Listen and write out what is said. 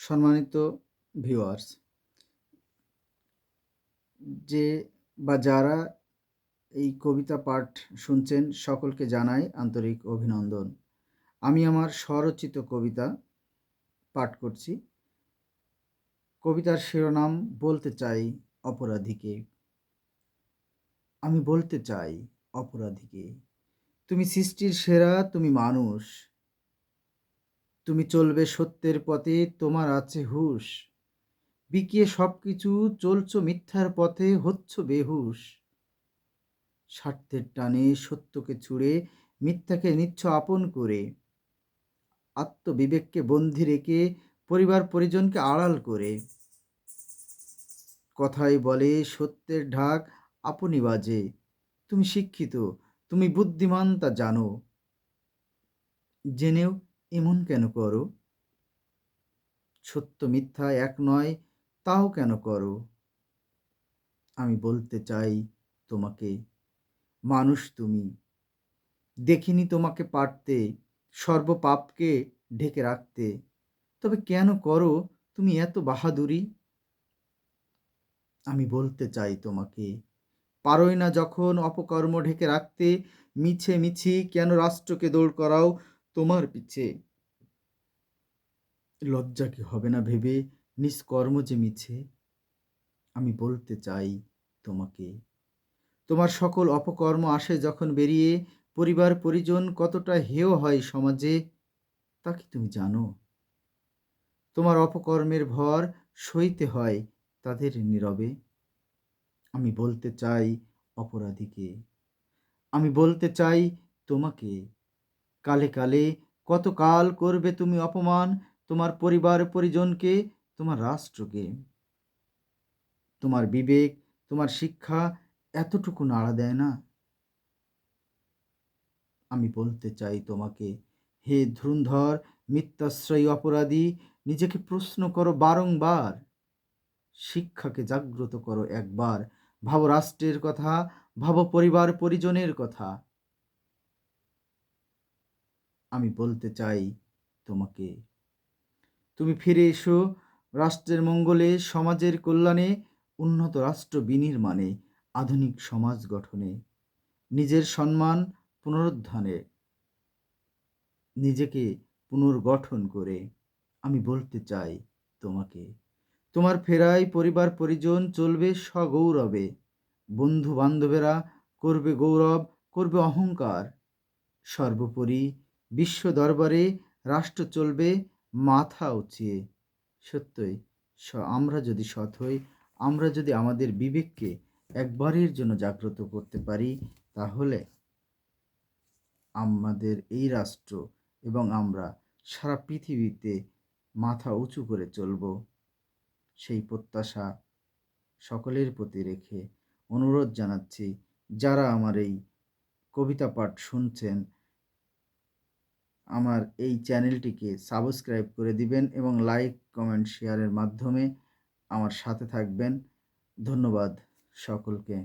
সম্মানিত ভিউয়ার্স যে বা যারা এই কবিতা পাঠ শুনছেন, সকলকে জানাই আন্তরিক অভিনন্দন। আমি আমার স্বরচিত কবিতা পাঠ করছি। কবিতার শিরোনাম বলতে চাই অপরাধীকে। আমি বলতে চাই অপরাধীকে। তুমি সৃষ্টির সেরা, তুমি মানুষ। তুমি চলবে সত্যের পথে, তোমার আছে হুঁশ। বিকিয়ে সব কিছু চলছো মিথ্যার পথে, হচ্ছ বেহুশ। স্বার্থের টানে সত্যকে ছুঁড়ে, মিথ্যাকে নিচ্ছ আপন করে। আত্মবিবেককে বন্দি রেখে, পরিবার পরিজনকে আড়াল করে। কথাই বলে সত্যের ঢাক, আপনি বাজে। তুমি শিক্ষিত, তুমি বুদ্ধিমান, তা জানো। জেনেও এমন কেন করো? সত্য মিথ্যা এক নয়, তাও কেন করো? আমি বলতে চাই তোমাকে, মানুষ তুমি। দেখিনি তোমাকে পারতে, সর্বপাপকে ঢেকে রাখতে। তবে কেন করো? তুমি এত বাহাদুরি। আমি বলতে চাই তোমাকে, পারোই না যখন অপকর্ম ঢেকে রাখতে, মিছে মিছি কেন রাষ্ট্রকে দৌড় করাও? তোমার পিছে। লজ্জা কি হবে না ভেবে নিষ্কর্ম যে মিছে? আমি বলতে চাই তোমাকে, তোমার সকল অপকর্ম আসে যখন বেরিয়ে পরিবার পরিজন কতটা হেয় হয় সমাজে, তা কি তুমি জানো? তোমার অপকর্মের ভর সইতে হয় তাদের নীরবে। আমি বলতে চাই অপরাধীকে, আমি বলতে চাই তোমাকে কালে কালে কত কাল করবে তুমি অপমান তোমার পরিবার পরিজনকে, তোমার রাষ্ট্রকে? তোমার বিবেক, তোমার শিক্ষা এতটুকু নাড়া দেয় না? আমি বলতে চাই তোমাকে, হে ধুরন্ধর, মিথ্যাশ্রয়ী অপরাধী, নিজেকে প্রশ্ন করো বারংবার। শিক্ষাকে জাগ্রত করো একবার। ভাবো রাষ্ট্রের কথা ভাবো পরিবার পরিজনের কথা। আমি বলতে চাই তোমাকে। তুমি ফিরে এসো রাষ্ট্রের মঙ্গলে, সমাজের কল্যাণে, উন্নত রাষ্ট্র বিনির্মাণে, আধুনিক সমাজ গঠনে, নিজের সম্মান পুনরুত্থানে নিজেকে পুনর্গঠন করে। আমি বলতে চাই তোমাকে, তোমার ফেরায় পরিবার পরিজন চলবে সগৌরবে বন্ধু বান্ধবেরা করবে গৌরব, করবে অহংকার, সর্বোপরি বিশ্ব দরবারে রাষ্ট্র চলবে মাথা উঁচিয়ে। সত্যই আমরা যদি সৎ হই, আমরা যদি আমাদের বিবেককে একবারের জন্য জাগ্রত করতে পারি, তাহলে আমাদের এই রাষ্ট্র এবং আমরা সারা পৃথিবীতে মাথা উঁচু করে চলব। সেই প্রত্যাশা সকলের প্রতি রেখে অনুরোধ জানাচ্ছি, যারা আমার এই কবিতা পাঠ শুনছেন আমার এই চ্যানেলটিকে সাবস্ক্রাইব করে দিবেন এবং লাইক, কমেন্ট, শেয়ারের মাধ্যমে আমার সাথে থাকবেন। ধন্যবাদ সকলকে।